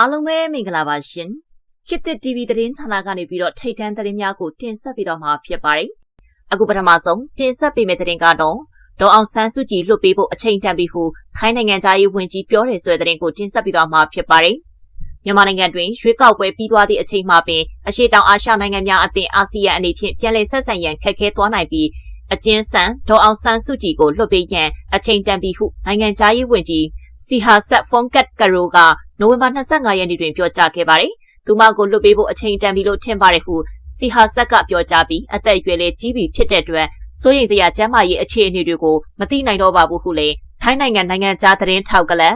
အားလုံးပဲမင်္ဂလာပါရှင်ခေတ်သစ် TV သတင်းဌာနကနေပြီးတော့ထိတ်တန်းသတင်းများကိုတင်ဆက်ပေးတော့မှာဖြစ်ပါတယ်အခုပထမဆုံးတင်ဆက်ပေးမယ့်သတင်းကတော့ဒေါ်အောင်ဆန်းစုကြည်လွှတ်ပေးဖို့အချိန်တန်ပြီဟုထိုင်းနိုင်ငံသားရေးဝန်ကြီးပြောတယ်ဆိုတဲ့သတင်းကိုတင်ဆက်ပေးတော့မှာဖြစ်ပါတယ်မြန်မာနိုင်ငံတွင်ရွေးကောက်ပွဲပြီးသွားသည့်အချိန်မှာပင်အရှေ့တောင်အာရှနိုင်ငံများအသင်းအာဆီယံအနေဖြင့်ပြန်လည်ဆက်ဆံရန်ခက်ခဲသွားနိုင်ပြီးအကျဉ်းဆန်ဒေါ်အောင်ဆန်းစုကြည်ကိုလွှတ်ပေးရန်အချိန်တန်ပြီဟုနိုင်ငံသားရေးဝန်ကြီးစီဟာဆက်ဖုန်ကတ်ကရိုက နိုဝင်ဘာ25ရက်နေ့တွင်ပြောကြားခဲ့ပါတယ်။သူမကိုလွတ်ပေးဖို့အချိန်တန်ပြီလို့ထင်ပါတယ်ဟုစီဟာဆက်ကပြောကြားပြီးအသက်အရွယ်လေးကြီးပြီဖြစ်တဲ့အတွက်စိုးရိမ်စရာကျန်းမာရေးအခြေအနေတွေကိုမသိနိုင်တော့ပါဘူးဟုလည်းထိုင်းနိုင်ငံနိုင်ငံသားသတင်းထောက်ကလန်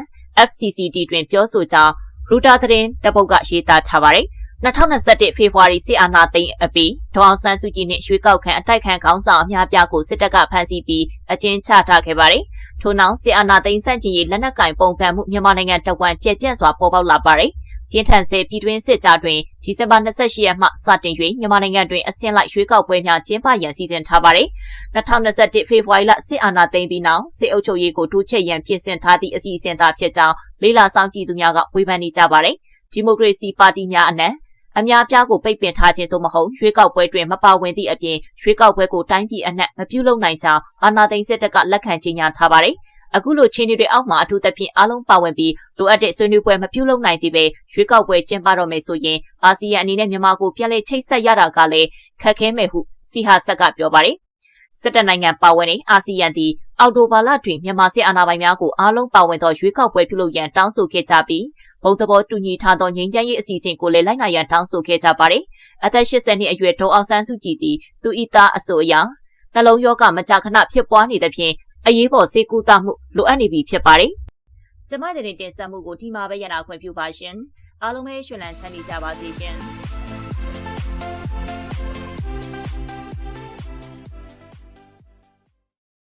FCCD တွင်ပြောဆိုကြောင်းရူတာသတင်းတပုတ်ကရေးသားထားပါတယ်။ 2021ဖေဖော်ဝါရီစစ်အာဏာသိမ်းအပြီးဒေါအောင်ဆန်းစုကြည်နှင့်ရွှေကောက်ခံအတိုက်ခံခေါင်းဆောင်အများပြားကိုစစ်တပ်ကဖမ်းဆီးပြီးအကျဉ်းချထားခဲ့ပါတယ်။ထို့နောက်စစ်အာဏာသိမ်းဆန့်ကျင်ရေးလက်နက်ကင်ပုံကံမှုမြန်မာနိုင်ငံတဝန်းကျယ်ပြန့်စွာပေါ်ပေါက်လာပါတယ်။ပြင်းထန်စေပြည်တွင်းစစ်ကြားတွင်ဒီဇင်ဘာ28ရက်မှစတင်၍မြန်မာနိုင်ငံတွင်အဆင့်လိုက်ရွေးကောက်ပွဲများကျင်းပရန်စီစဉ်ထားပါတယ်။2021ဖေဖော်ဝါရီလစစ်အာဏာသိမ်းပြီးနောက်စစ်အုပ်ချုပ်ရေးကိုတိုးချဲ့ရန်ပြင်ဆင်ထားသည့်အစီအစဉ်သာဖြစ်ကြောင်းလေးလာဆောင်ကြည့်သူများကဝေဖန်နေကြပါတယ်။ဒီမိုကရေစီပါတီများအနက် အများပြားကိုပိတ်ပင်ထားခြင်းသို့မဟုတ်ရွေးကောက်ပွဲတွင်မပါဝင်သည့်အပြင်ရွေးကောက်ပွဲကိုတိုင်းပြည်အနှံ့မပြုလုပ်နိုင်ကြောင်းအာဏာသိမ်းစစ်တပ်ကလက်ခံကြေညာထားပါတယ်။အခုလိုချင်းတွေအောက်မှာအထူးသဖြင့်အားလုံးပါဝင်ပြီးလိုအပ်တဲ့ဆွေးနွေးပွဲမပြုလုပ်နိုင်သေးပဲရွေးကောက်ပွဲကျင်းပတော့မယ်ဆိုရင်အာဆီယံအနေနဲ့မြန်မာကိုပြန်လည်ချိတ်ဆက်ရတာကလည်းခက်ခဲမယ်ဟုစီဟာဆက်ကပြောပါတယ်။စစ်တပ်နိုင်ငံပါဝင်တဲ့အာဆီယံသည် အော်တိုဘာလတွင်မြန်မာစစ်အာဏာပိုင်များကိုအားလုံးပါဝင်သောရွေးကောက်ပွဲပြုလုပ်ရန်တောင်းဆိုခဲ့ကြပြီးဘုံသဘောတူညီထားသောငြိမ်းချမ်းရေးအစီအစဉ်ကိုလည်းလိုက်နာရန်တောင်းဆိုခဲ့ကြပါတယ်။အသက်80နှစ်အရွယ်ဒေါအောင်ဆန်းစုကြည်သည်သူ၏သားအဆိုအရနှလုံးရောဂါမကြာခဏဖြစ်ပွားနေသဖြင့်အရေးပေါ်ဆေးကုသမှုလိုအပ်နေပြီဖြစ်ပါတယ်။ကျမတဲ့တင်ဆက်မှုကိုဒီမှာပဲရနာခွင့်ပြုပါရှင်။အားလုံးပဲရှင်လန်းချမ်းမြေကြပါစေရှင်။